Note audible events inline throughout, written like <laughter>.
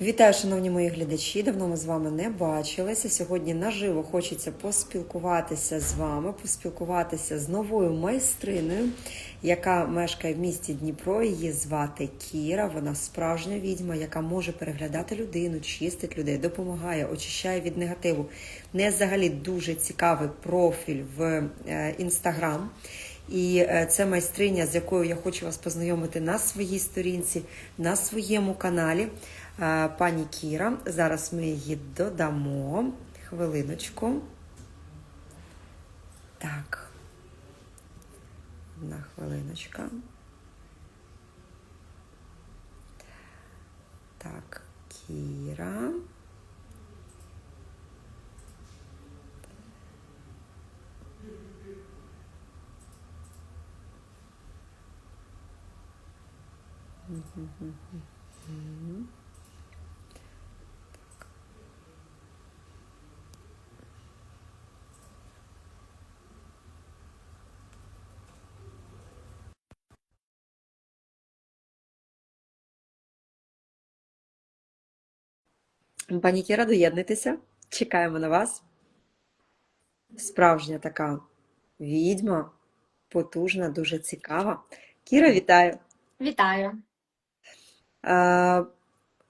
Вітаю, шановні мої глядачі. Давно ми з вами не бачилися. Сьогодні наживо хочеться поспілкуватися з вами, поспілкуватися з новою майстриною, яка мешкає в місті Дніпро. Її звати Кіра. Вона справжня відьма, яка може переглядати людину, чистить людей, допомагає, очищає від негативу. В неї взагалі дуже цікавий профіль в інстаграм. І е, це майстриня, з якою я хочу вас познайомити на своїй сторінці, на своєму каналі. Е, Пані Кіра. Зараз ми її додамо. Хвилиночку. Так. Одна хвилиночка. Так, Кіра. Пані Кіра, доєднуйтеся. Чекаємо на вас. Справжня така відьма, потужна, дуже цікава. Кіра, вітаю! Вітаю.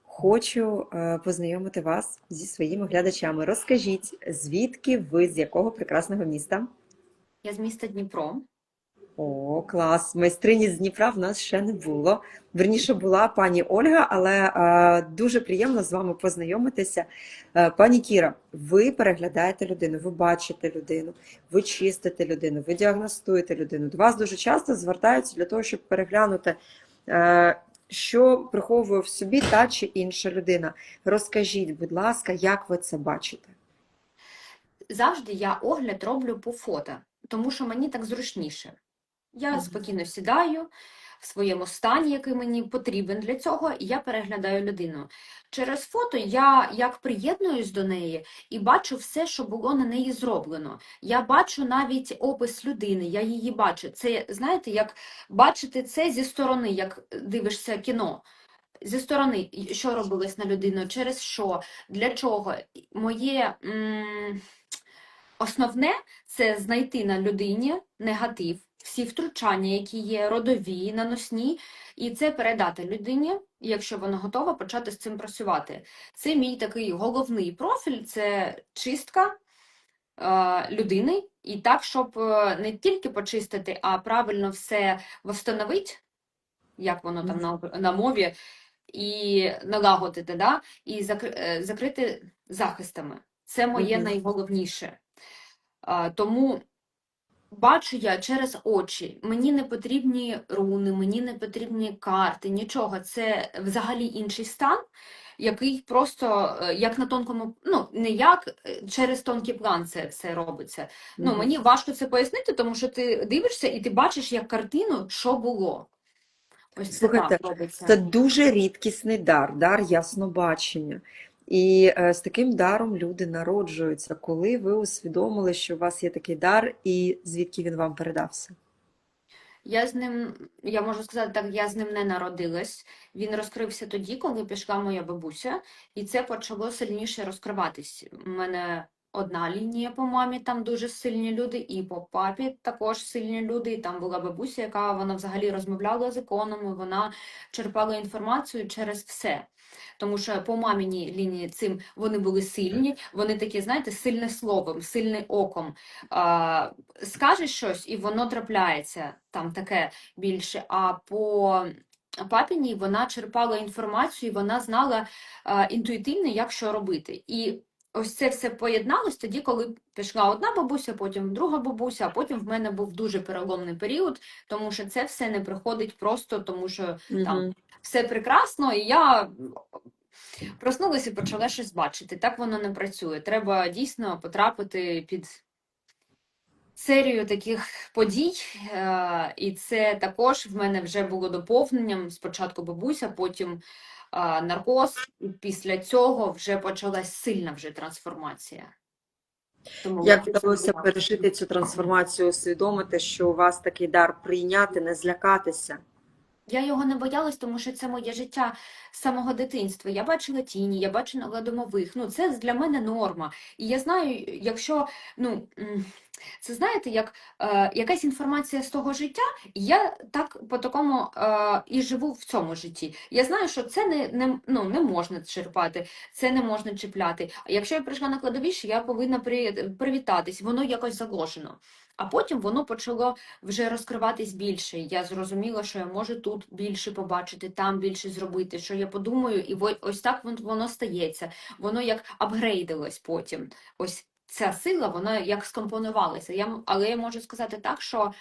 Хочу познайомити вас зі своїми глядачами. Розкажіть, звідки ви, з якого прекрасного міста? Я з міста Дніпро. О, клас! Майстрині з Дніпра в нас ще не було. Верніше була пані Ольга, але е, дуже приємно з вами познайомитися. Е, пані Кіра, ви переглядаєте людину, ви бачите людину, ви чистите людину, ви діагностуєте людину. До вас дуже часто звертаються для того, щоб переглянути, е, що приховує в собі та чи інша людина. Розкажіть, будь ласка, як ви це бачите? Завжди я огляд роблю по фото, тому що мені так зручніше. Я спокійно сідаю в своєму стані, який мені потрібен для цього, і я переглядаю людину. Через фото я як приєднуюсь до неї і бачу все, що було на неї зроблено. Я бачу навіть опис людини, я її бачу. Це, знаєте, як бачити це зі сторони, як дивишся кіно. Зі сторони, що робилось на людину, через що, для чого. Моє м, основне це знайти на людині негатив, всі втручання, які є, родові, наносні, і це передати людині, якщо вона готова, почати з цим працювати. Це мій такий головний профіль це чистка е, людини, і так, щоб е, не тільки почистити, а правильно все встановити, як воно там на, на мові, і налагодити, да? і закри- е, закрити захистами. Це моє найголовніше. А, Тому бачу я через очі. Мені не потрібні руни, мені не потрібні карти, нічого. Це взагалі інший стан, який просто е, як на тонкому, ну не як е, через тонкий план це все робиться. Ну мені важко це пояснити, тому що ти дивишся і ти бачиш як картину, що було. Ось це Слухайте, так робиться. Це дуже рідкісний дар, дар яснобачення. І е, з таким даром люди народжуються. Коли ви усвідомили, що у вас є такий дар, і звідки він вам передався? Я з ним, я можу сказати так, я з ним не народилась. Він розкрився тоді, коли пішла моя бабуся, і це почало сильніше розкриватись. У мене одна лінія по мамі, там дуже сильні люди, і по папі також сильні люди. І там була бабуся, яка вона взагалі розмовляла з іконами, вона черпала інформацію через все. Тому що по маміній лінії цим вони були сильні, вони такі, знаєте, сильне словом, сильне оком. А, скажеш щось, і воно трапляється там таке більше. А по папіній вона черпала інформацію, і вона знала а, інтуїтивно, як що робити. І ось це все поєдналось тоді, коли пішла одна бабуся, потім друга бабуся, а потім в мене був дуже переломний період, тому що це все не приходить просто, тому що там все прекрасно, і я проснулася і почала щось бачити. Так воно не працює. Треба дійсно потрапити під серію таких подій, е, і це також в мене вже було доповненням. Спочатку бабуся, потім наркоз, і після цього вже почалась сильна вже трансформація. Тому Як вдалося пережити цю трансформацію, усвідомити, що у вас такий дар прийняти, не злякатися? Я його не боялась, тому що це моє життя з самого дитинства. Я бачила тіні, я бачила домових. Ну, це для мене норма. І я знаю, якщо, ну, це знаєте, як е, якась інформація з того життя, я так по такому е, і живу в цьому житті. Я знаю, що це не, не, ну, не можна черпати, це не можна чіпляти. А якщо я прийшла на кладовище, я повинна при, привітатись, воно якось заложено. А потім воно почало вже розкриватись більше. Я зрозуміла, що я можу тут більше побачити, там більше зробити, що я подумаю, і ось так вон- воно стається. Воно як апгрейдилось потім. Ось ця сила, вона як скомпонувалася. Я, але я можу сказати так, що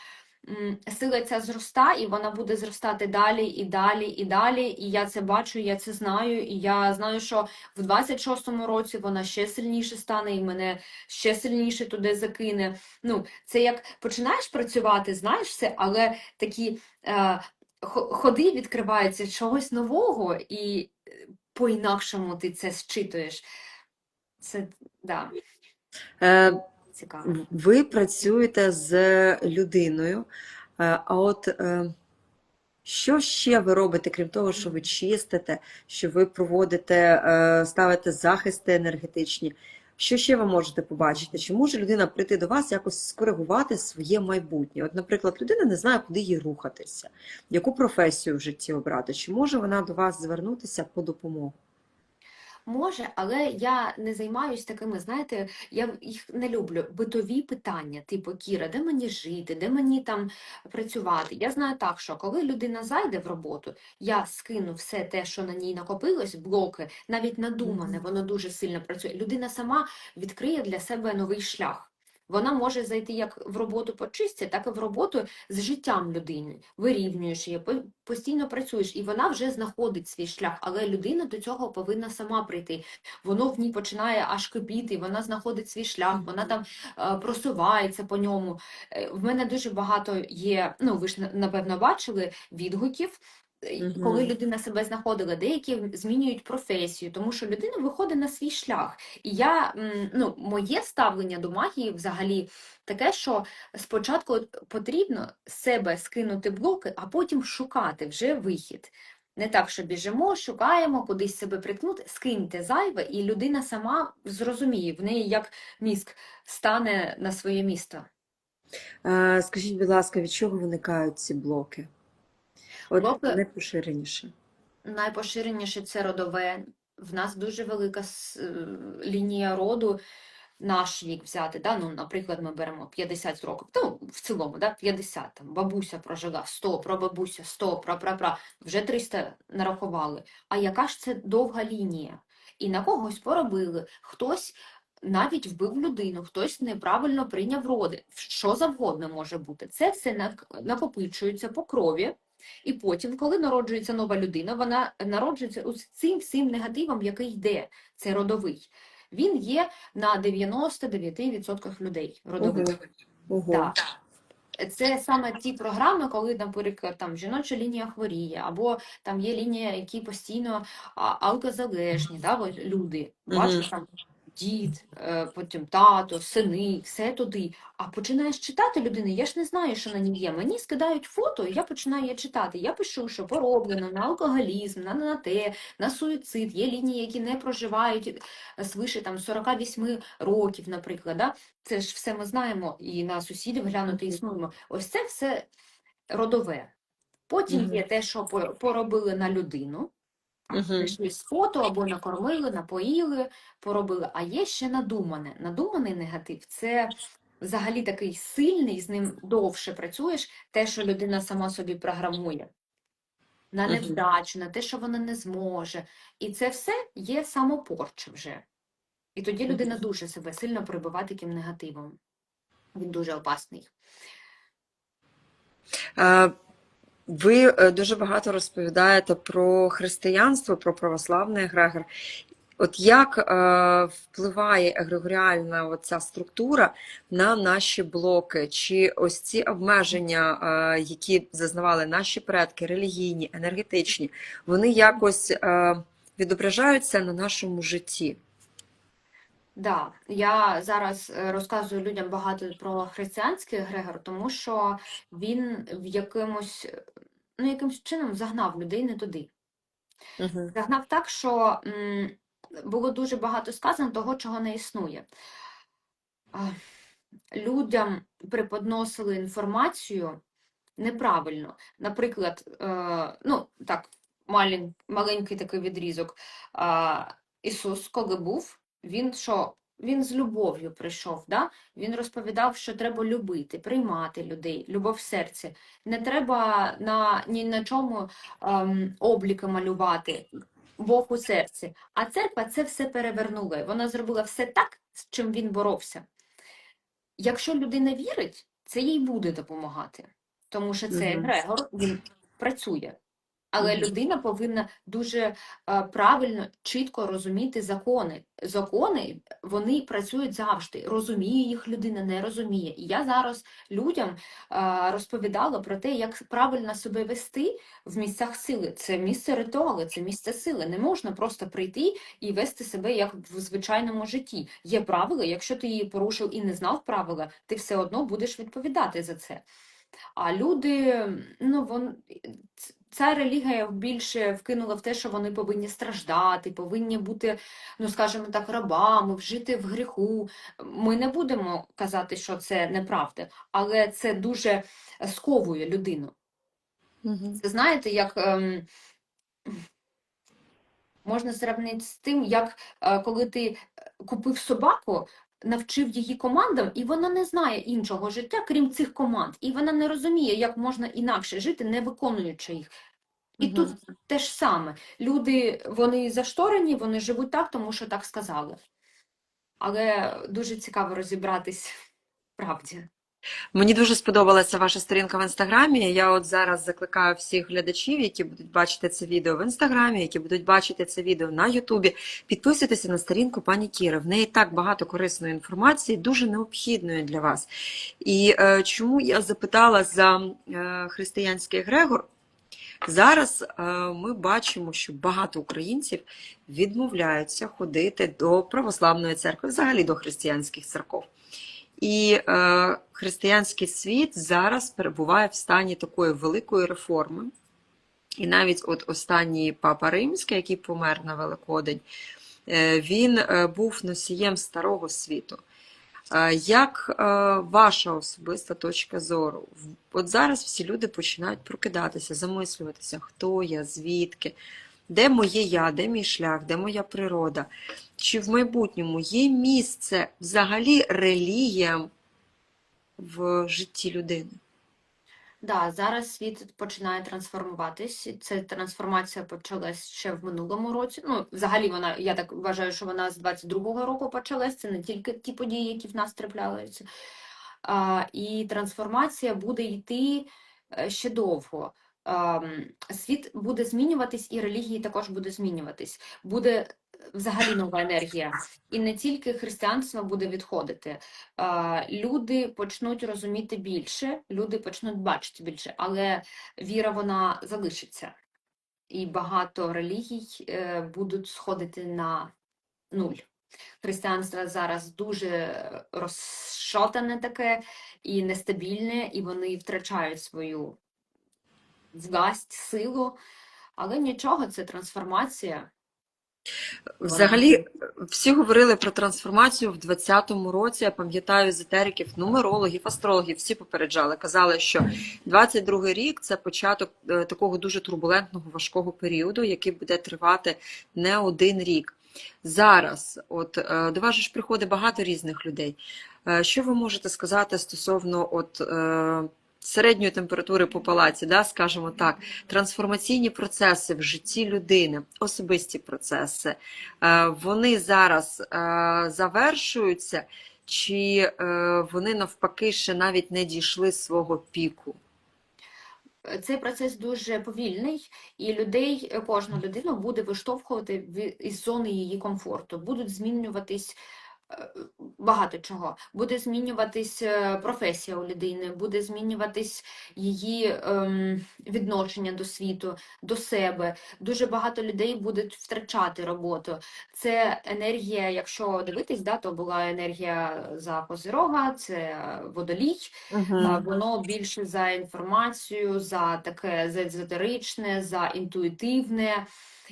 сила ця зростає, і вона буде зростати далі і далі і далі. І я це бачу, я це знаю. І я знаю, що в 26-му році вона ще сильніше стане, і мене ще сильніше туди закине. Ну, це як починаєш працювати, знаєш все, але такі е, ходи відкриваються чогось нового, і е, по-інакшому ти це зчитуєш. Це да, цікаво. Ви працюєте з людиною, е, а от е, що ще ви робите, крім того, що ви чистите, що ви проводите, е, ставите захисти енергетичні? Що ще ви можете побачити? Чи може людина прийти до вас якось скоригувати своє майбутнє? От, наприклад, людина не знає, куди їй рухатися, яку професію в житті обрати, чи може вона до вас звернутися по допомогу? Може, але я не займаюсь такими, знаєте, я їх не люблю. Битові питання, типу Кіра, де мені жити, де мені там працювати. Я знаю так, що коли людина зайде в роботу, я скину все те, що на ній накопилось, блоки, навіть надумане, воно дуже сильно працює. Людина сама відкриє для себе новий шлях. Вона може зайти як в роботу по чисті, так і в роботу з життям людини. Вирівнюєш її, постійно працюєш, і вона вже знаходить свій шлях, але людина до цього повинна сама прийти. Воно в ній починає аж кипіти, вона знаходить свій шлях, вона там е, просувається по ньому. Е, В мене дуже багато є, ну ви ж напевно бачили відгуків. Коли людина себе знаходила, деякі змінюють професію, тому що людина виходить на свій шлях. І я, ну, моє ставлення до магії взагалі таке, що спочатку потрібно з себе скинути блоки, а потім шукати вже вихід. Не так, що біжимо, шукаємо, кудись себе приткнути, скиньте зайве, і людина сама зрозуміє, в неї як мізк стане на своє місто. Скажіть, будь ласка, від чого виникають ці блоки? От найпоширеніше. найпоширеніше це родове. В нас дуже велика е, лінія роду. Наш вік взяти, да? ну, наприклад, ми беремо 50 років, ну, в цілому, да? 50, там, бабуся прожила 100, прабабуся 100, прапрапра, вже 300 нарахували. А яка ж це довга лінія? І на когось поробили, хтось навіть вбив людину, хтось неправильно прийняв роди, що завгодно може бути. Це все накопичується по крові, і потім, коли народжується нова людина, вона народжується з цим всім негативом, який йде, це родовий. Він є на 99% людей родових. Ого. Так. Це саме ті програми, коли, наприклад, там жіноча лінія хворіє, або там є лінія, які постійно алкозалежні, да, люди. Бачиш, там дід, е, потім тато, сини, все туди. А починаєш читати людини, я ж не знаю, що на ній є. Мені скидають фото, і я починаю її читати. Я пишу, що пороблено на алкоголізм, на, на те, на суїцид. Є лінії, які не проживають е, свише там 48 років, наприклад. Да? Це ж все ми знаємо, і на сусідів глянути існуємо. Ось це все родове. Потім Мгм. є те, що поробили на людину. Прийшли з фото або накормили, напоїли, поробили. А є ще надумане. Надуманий негатив це взагалі такий сильний, з ним довше працюєш, те, що людина сама собі програмує. На невдачу, на те, що вона не зможе. І це все є самопорча вже. І тоді людина дуже себе сильно прибиває таким негативом. Він дуже опасний. Ви е, дуже багато розповідаєте про християнство, про православний егрегор. От як е, впливає егрегоріальна оця структура на наші блоки? Чи ось ці обмеження, е, які зазнавали наші предки, релігійні, енергетичні, вони якось е, відображаються на нашому житті? Да, я зараз е, розказую людям багато про християнський егрегор, тому що він в якомусь, ну, якимось чином загнав людей не туди. Угу. Загнав так, що м, було дуже багато сказано того, чого не існує. А, Людям преподносили інформацію неправильно. Наприклад, е, ну так, малень, маленький такий відрізок. А, Ісус, коли був, він що? Він з любов'ю прийшов, да? Він розповідав, що треба любити, приймати людей, любов в серці. Не треба на, ні на чому ем, обліки малювати, Бог у серці. А церква це все перевернула. Вона зробила все так, з чим він боровся. Якщо людина вірить, це їй буде допомагати, тому що це Грегор, він працює. Але людина повинна дуже е, правильно, чітко розуміти закони. Закони вони працюють завжди. Розуміє їх людина, не розуміє. І я зараз людям е, розповідала про те, як правильно себе вести в місцях сили. Це місце ритуали, це місце сили. Не можна просто прийти і вести себе як в звичайному житті. Є правила, якщо ти її порушив і не знав правила, ти все одно будеш відповідати за це. А люди, ну вон ця релігія більше вкинула в те, що вони повинні страждати, повинні бути, ну скажімо так, рабами, вжити в гріху. Ми не будемо казати, що це неправда, але це дуже сковує людину. Угу. Це знаєте, як ем, можна зрівняти з тим, як е, коли ти е, купив собаку, навчив її командам, і вона не знає іншого життя, крім цих команд, і вона не розуміє, як можна інакше жити, не виконуючи їх. І угу. тут те ж саме. Люди, вони зашторені, вони живуть так, тому що так сказали. Але дуже цікаво розібратись в правді. Мені дуже сподобалася ваша сторінка в інстаграмі. Я от зараз закликаю всіх глядачів, які будуть бачити це відео в інстаграмі, які будуть бачити це відео на Ютубі. Підписуйтеся на сторінку пані Кіри. В неї так багато корисної інформації, дуже необхідної для вас. І е, чому я запитала за е, християнський Егрегор? Зараз е, ми бачимо, що багато українців відмовляються ходити до православної церкви, взагалі до християнських церков. І е, християнський світ зараз перебуває в стані такої великої реформи. І навіть от останній папа Римський, який помер на Великодень, е, він е, був носієм старого світу. Е, Як ваша особиста точка зору? От зараз всі люди починають прокидатися, замислюватися, хто я, звідки, де моє я, де мій шлях, де моя природа? Чи в майбутньому є місце взагалі релігіям в житті людини? Да, зараз світ починає трансформуватись. Ця трансформація почалась ще в минулому році. Ну, взагалі, вона, я так вважаю, що вона з 22-го року почалась. Це не тільки ті події, які в нас трапляються. А, і трансформація буде йти е, ще довго. Світ буде змінюватись, і релігії також буде змінюватись. Буде е, взагалі нова енергія. І не тільки християнство буде відходити. Люди почнуть розуміти більше, люди почнуть бачити більше, але віра вона залишиться. І багато релігій е, будуть сходити на нуль. Християнство зараз дуже розшотане таке і нестабільне, і вони втрачають свою власть, силу. Але нічого, це трансформація. Взагалі, всі говорили про трансформацію в 2020 році. Я пам'ятаю езотериків, нумерологів, астрологів, всі попереджали. Казали, що 22 рік це початок е, такого дуже турбулентного, важкого періоду, який буде тривати не один рік. Зараз, от е, до вас ж приходить багато різних людей. Е, Що ви можете сказати стосовно от, середньої температури по палаці, да, скажімо так, трансформаційні процеси в житті людини, особисті процеси, е, вони зараз е, завершуються, чи е, вони навпаки ще навіть не дійшли свого піку? Цей процес дуже повільний, і людей, кожну людину буде виштовхувати із зони її комфорту. Будуть змінюватись багато чого. Буде змінюватись е, професія у людини, буде змінюватись її ем, відношення до світу, до себе. Дуже багато людей будуть втрачати роботу. Це енергія, якщо дивитись, да, то була енергія за Козирога, це водолій. А, Воно більше за інформацію, за таке за езотеричне, за інтуїтивне.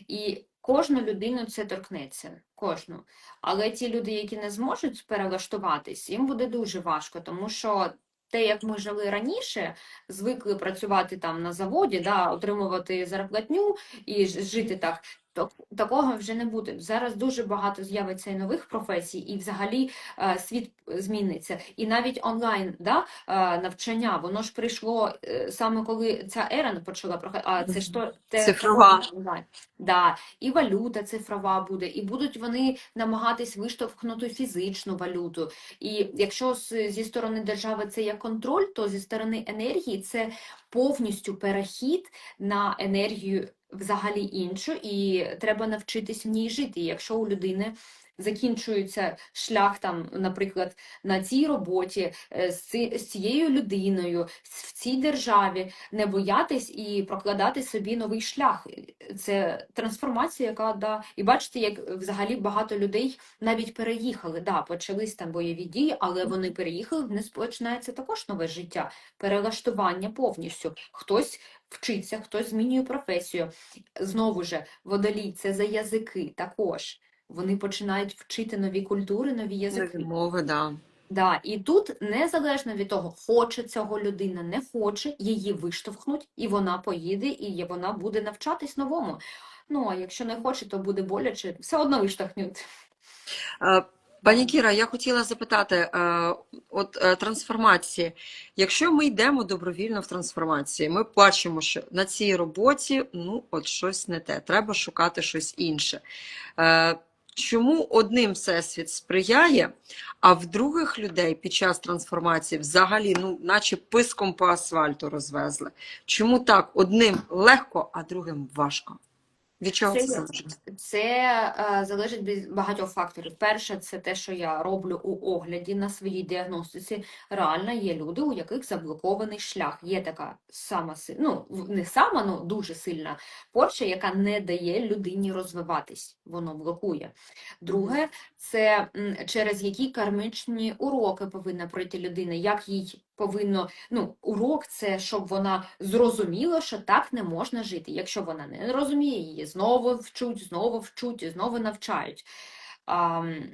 І кожну людину це торкнеться. Кожну. Але ті люди, які не зможуть перелаштуватись, їм буде дуже важко, тому що те, як ми жили раніше, звикли працювати там на заводі, да, отримувати зарплатню і жити так. Такого вже не буде. Зараз дуже багато з'явиться і нових професій, і взагалі е, світ зміниться. І навіть онлайн да, е, навчання, воно ж прийшло е, саме коли ця ера почала проходити. А це ж то те Цифрова. онлайн. Да. І валюта цифрова буде, і будуть вони намагатись виштовхнути фізичну валюту. І якщо зі сторони держави це є контроль, то зі сторони енергії це повністю перехід на енергію взагалі іншу, і треба навчитись в ній жити. Якщо у людини закінчується шлях там, наприклад, на цій роботі е, з цією людиною, в цій державі, не боятись і прокладати собі новий шлях. Це трансформація, яка да. І бачите, як взагалі багато людей навіть переїхали. Да, почались там бойові дії, але вони переїхали, в них починається також нове життя, перелаштування повністю. Хтось вчиться, хтось змінює професію. Знову ж, водолій це за язики також. Вони починають вчити нові культури, нові язики. Нові мови, да. Да, і тут незалежно від того, хоче цього людина, не хоче, її виштовхнуть, і вона поїде, і вона буде навчатись новому. Ну, а якщо не хоче, то буде боляче, все одно виштовхнуть. Е, Пані Кіра, я хотіла запитати, е, от е, трансформації. Якщо ми йдемо добровільно в трансформації, ми бачимо, що на цій роботі ну, от щось не те, треба шукати щось інше. Чому одним всесвіт сприяє, а в других людей під час трансформації взагалі, ну, наче писком по асфальту розвезли? Чому так? Одним легко, а другим важко? Від чого це Це- залежить? Це е, залежить від багатьох факторів. Перше, це те, що я роблю у огляді на своїй діагностиці. Реально є люди, у яких заблокований шлях. Є така сама ну не сама, ну дуже сильна порча, яка не дає людині розвиватись. Воно блокує. Друге, це через які кармічні уроки повинна пройти людина, як їй повинно. Ну, урок це щоб вона зрозуміла, що так не можна жити. Якщо вона не розуміє, її знову вчуть, знову вчуть знову навчають. Ам,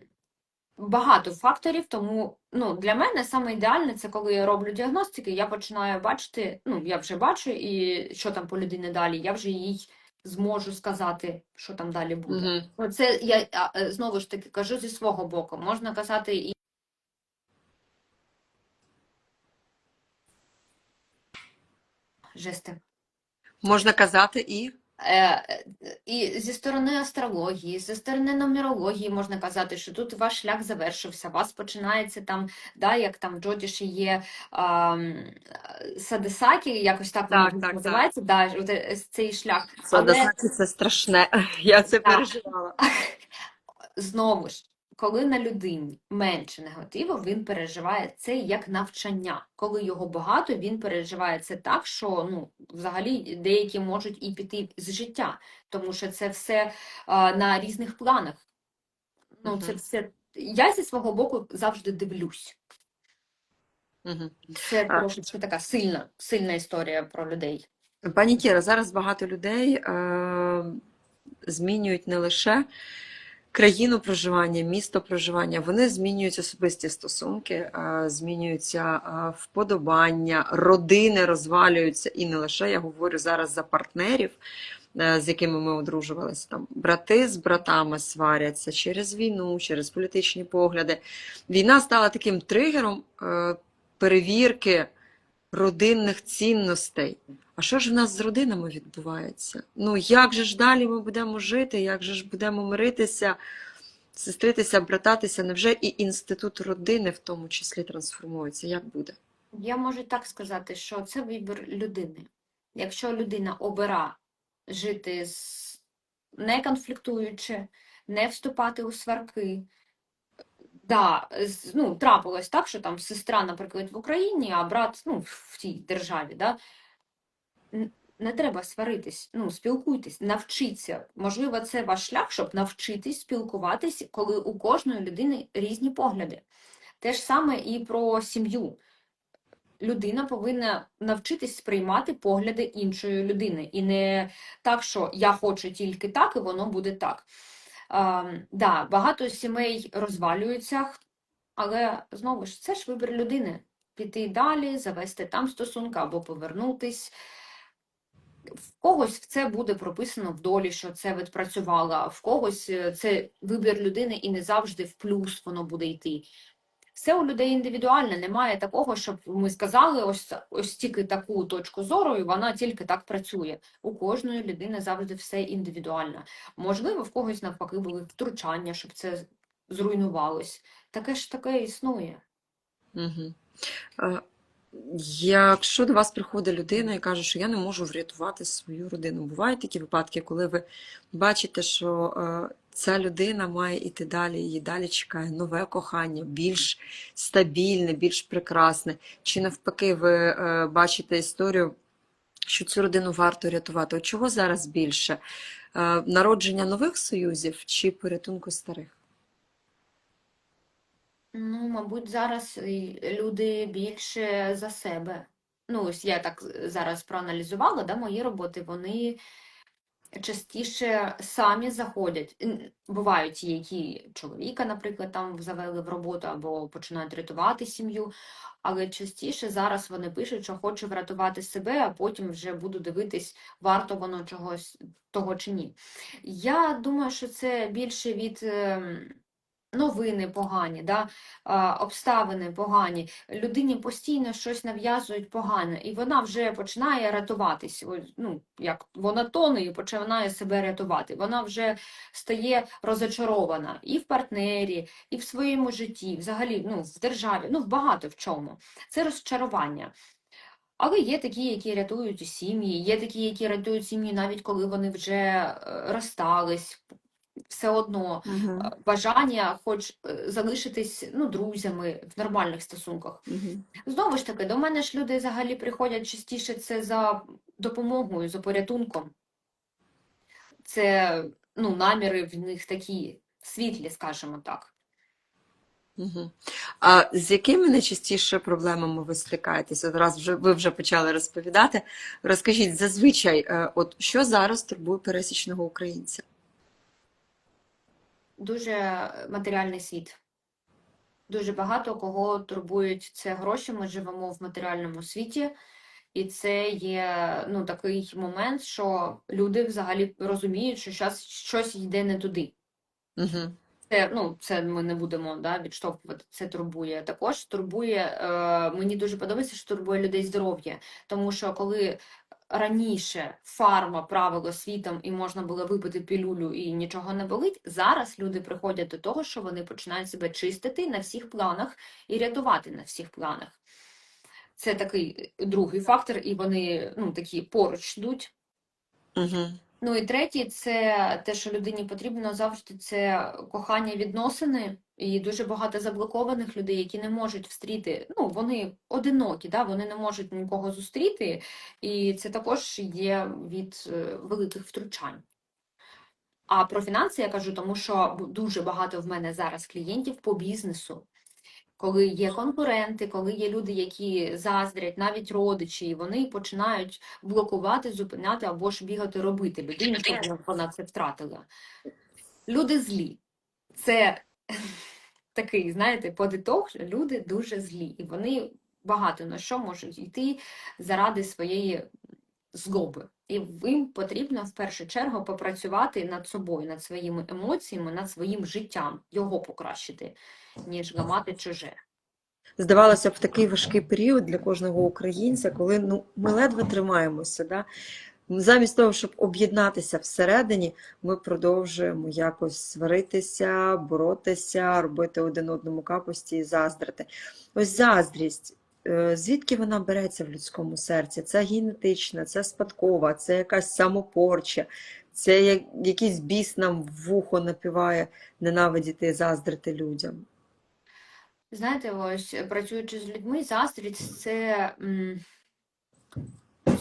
Багато факторів, тому ну, для мене саме ідеальне це коли я роблю діагностики, я починаю бачити, ну я вже бачу, і що там по людині далі, я вже їй зможу сказати, що там далі буде. Ну, Це я знову ж таки кажу зі свого боку. Можна казати і жести. Можна казати і. Е, е, І зі сторони астрології, зі сторони нумерології можна казати, що тут ваш шлях завершився, вас починається там, да, як там в Джотіші є ам, садисакі, якось так Так, так, так. називається, да, от, е, цей шлях. Але це страшне. <laughs> Я це Так. переживала. <laughs> знову ж, коли на людині менше негативу, він переживає це як навчання. Коли його багато, він переживає це так, що ну, взагалі деякі можуть і піти з життя, тому що це все а, на різних планах. Ну, це все. Я зі свого боку завжди дивлюсь. Мгм. Це трошечки така сильна, сильна історія про людей. Пані Кіра, зараз багато людей е, змінюють не лише країну проживання, місто проживання, вони змінюють особисті стосунки, е, змінюються е, вподобання, родини розвалюються. І не лише я говорю зараз за партнерів, е, з якими ми одружувалися. Там брати з братами сваряться через війну, через політичні погляди. Війна стала таким тригером перевірки родинних цінностей. А що ж в нас з родинами відбувається? Ну як же ж далі ми будемо жити, як же ж будемо миритися, сестритися, брататися? Невже і інститут родини в тому числі трансформується? Як буде? Я можу так сказати, що це вибір людини. Якщо людина обира жити з... не конфліктуючи, не вступати у сварки, Да, ну, трапилось так, що там сестра, наприклад, в Україні, а брат ну, в тій державі. Да? Не треба сваритись, ну, спілкуйтесь, навчіться. Можливо, це ваш шлях, щоб навчитись спілкуватись, коли у кожної людини різні погляди. Те ж саме і про сім'ю. Людина повинна навчитись сприймати погляди іншої людини. І не так, що я хочу тільки так, і воно буде так. А, да, багато сімей розвалюються, але знову ж це ж вибір людини. Піти далі, завести там стосунки або повернутись. В когось це буде прописано в долі, що це відпрацювало, в когось е, це вибір людини і не завжди в плюс воно буде йти. Все у людей індивідуальне, немає такого, щоб ми сказали ось, ось тільки таку точку зору, і вона тільки так працює. У кожної людини завжди все індивідуально. Можливо, в когось навпаки були втручання, щоб це зруйнувалось. Таке ж таке існує. Угу. Якщо до вас приходить людина і каже, що я не можу врятувати свою родину, бувають такі випадки, коли ви бачите, що е, ця людина має йти далі, її далі чекає нове кохання, більш стабільне, більш прекрасне. Чи навпаки, ви е, бачите історію, що цю родину варто рятувати? От чого зараз більше? Е, Народження нових союзів чи порятунку старих? Ну, мабуть, зараз люди більше за себе. Ну, ось я так зараз проаналізувала, да, мої роботи, вони частіше самі заходять. Бувають які чоловіка, наприклад, там завели в роботу або починають рятувати сім'ю, але частіше зараз вони пишуть, що хочу врятувати себе, а потім вже буду дивитись, варто воно чогось того чи ні. Я думаю, що це більше від ем, новини погані, да? обставини погані. Людині постійно щось нав'язують погане, і вона вже починає рятуватись. Ну, як вона тоне і починає себе рятувати. Вона вже стає розочарована і в партнері, і в своєму житті, взагалі, ну, в державі, ну, в багато в чому. Це розчарування. Але є такі, які рятують сім'ї, є такі, які рятують сім'ї навіть коли вони вже е, розстались. Все одно Угу. бажання, хоч е, залишитись ну, друзями в нормальних стосунках. Угу. Знову ж таки, до мене ж люди взагалі приходять частіше це за допомогою, за порятунком. Це ну, наміри в них такі світлі, скажімо так. Угу. А з якими найчастіше проблемами ви стикаєтесь? От раз вже ви вже почали розповідати. Розкажіть зазвичай, е, от що зараз турбує пересічного українця? Дуже матеріальний світ. Дуже багато кого турбують це гроші. Ми живемо в матеріальному світі, і це є ну, такий момент, що люди взагалі розуміють, що зараз щось йде не туди. Угу. Це, ну, це ми не будемо да, відштовхувати, це турбує. Також турбує, е, мені дуже подобається, що турбує людей здоров'я, тому що коли раніше фарма правила світом і можна було випити пілюлю і нічого не болить, зараз люди приходять до того, що вони починають себе чистити на всіх планах і рятувати на всіх планах. Це такий другий фактор, і вони ну, такі поруч йдуть. Угу. Ну і третє, це те, що людині потрібно завжди, це кохання відносини, і дуже багато заблокованих людей, які не можуть встріти. Ну, вони одинокі, да? вони не можуть нікого зустріти, і це також є від е, великих втручань. А про фінанси я кажу, тому що дуже багато в мене зараз клієнтів по бізнесу. Коли є конкуренти, коли є люди, які заздрять, навіть родичі, і вони починають блокувати, зупиняти або ж бігати робити людині, щоб вона- це втратила. Люди злі. Це <laughs> такий, знаєте, подиток, люди дуже злі, і вони багато на що можуть йти заради своєї злоби. І їм потрібно в першу чергу попрацювати над собою, над своїми емоціями, над своїм життям, його покращити, ніж ламати чуже. Здавалося б, такий важкий період для кожного українця, коли ну, ми ледве тримаємося. Да? Замість того, щоб об'єднатися всередині, ми продовжуємо якось сваритися, боротися, робити один одному капості і заздрити. Ось заздрість. Е, Звідки вона береться в людському серці? Це генетична, це спадкова, це якась самопорча, це як- якийсь біс нам в вухо напіває ненавидіти і заздрити людям. Знаєте, ось працюючи з людьми, заздрість це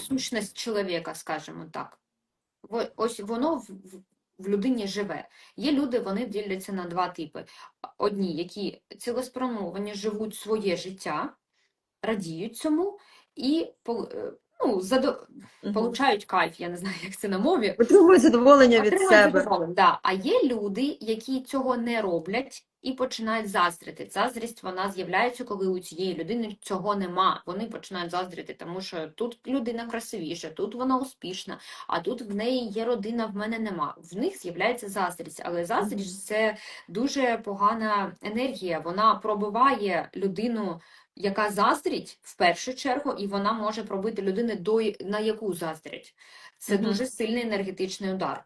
сущність чоловіка, скажімо так. Ось воно в- в людині живе. Є люди, вони діляться на два типи. Одні, які цілеспрямовані, живуть своє життя, радіють цьому і е, ну, задо... Мгм. получають кайф, я не знаю, як це на мові. Отримують задоволення від Отримують себе. задоволення, да. А є люди, які цього не роблять і починають заздрити. Заздрість вона з'являється, коли у цієї людини цього нема. Вони починають заздрити, тому що тут людина красивіша, тут вона успішна, а тут в неї є родина, в мене нема. В них з'являється заздрість, але заздрість це дуже погана енергія. Вона пробиває людину. Яка заздрить в першу чергу, і вона може пробити людини до на яку заздрять. Це Мгм. дуже сильний енергетичний удар.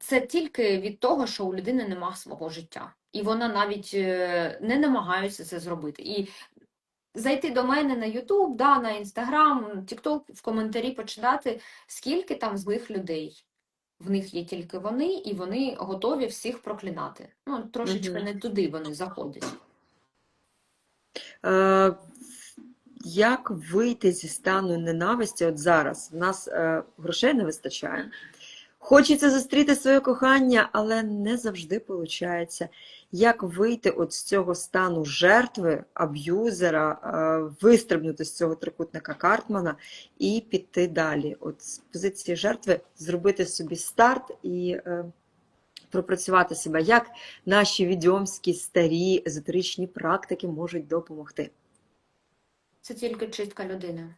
Це тільки від того, що у людини нема свого життя. І вона навіть е, не намагається це зробити. І зайти до мене на YouTube, да, на Instagram, TikTok, в коментарі почитати, скільки там злих людей. В них є тільки вони, і вони готові всіх проклинати. Ну, трошечки Мгм. не туди вони заходять. Е, як вийти зі стану ненависті от зараз? В нас е, грошей не вистачає. Хочеться зустріти своє кохання, але не завжди виходить. Як вийти от з цього стану жертви, аб'юзера, е, вистрибнути з цього трикутника Картмана і піти далі? От з позиції жертви зробити собі старт і е, пропрацювати себе. Як наші відьомські старі езотеричні практики можуть допомогти? Це тільки чистка людини.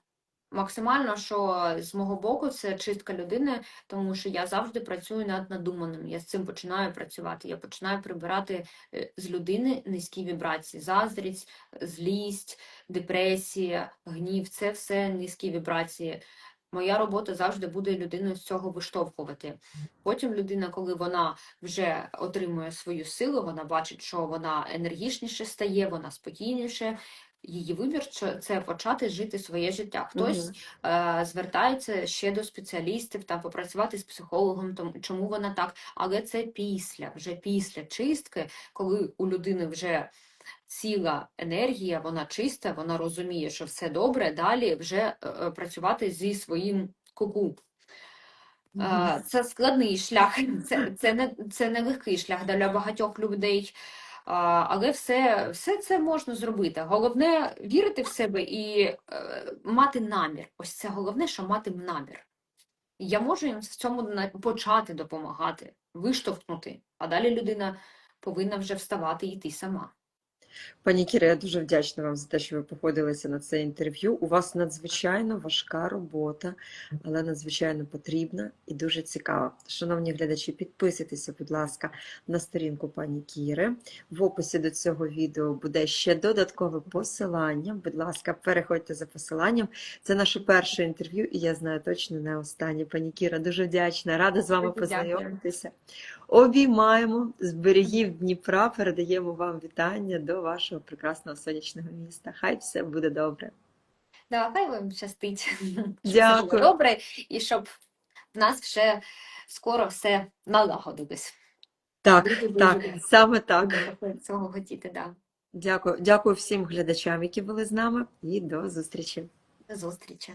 Максимально, що з мого боку, це чистка людини, тому що я завжди працюю над надуманим. Я з цим починаю працювати. Я починаю прибирати е, з людини низькі вібрації, заздрість, злість, депресія, гнів це все низькі вібрації. Моя робота завжди буде людину з цього виштовхувати. Потім людина, коли вона вже отримує свою силу, вона бачить, що вона енергічніше стає, вона спокійніше. Її вибір це- почати жити своє життя. Хтось Мгм. е, звертається ще до спеціалістів там попрацювати з психологом, тому чому вона так, але це після, вже після чистки, коли у людини вже ціла енергія, вона чиста, вона розуміє, що все добре, далі вже е, е, працювати зі своїм куку. Е, Це складний шлях, це, це, не, це не легкий шлях для багатьох людей, але все, все це можна зробити. Головне вірити в себе і е, мати намір. Ось це головне, що мати намір. Я можу їм в цьому почати допомагати, виштовхнути, а далі людина повинна вже вставати і йти сама. Пані Кіре, я дуже вдячна вам за те, що ви погодилися на це інтерв'ю. У вас надзвичайно важка робота, але надзвичайно потрібна і дуже цікава. Шановні глядачі, підписуйтеся, будь ласка, на сторінку пані Кіри. В описі до цього відео буде ще додаткове посилання. Будь ласка, переходьте за посиланням. Це наше перше інтерв'ю, і я знаю точно не останнє. Пані Кіра, дуже вдячна, рада з вами познайомитися. Обіймаємо з берегів Дніпра, передаємо вам вітання до вашого прекрасного сонячного міста. Хай все буде добре. Да, хай вам щастить, <laughs> щоб Дякую. добре, і щоб в нас ще скоро все налагодилось. Так, Дуже-дуже саме так. Цього хотіти, да. Дякую, дякую всім глядачам, які були з нами, і до зустрічі. До зустрічі.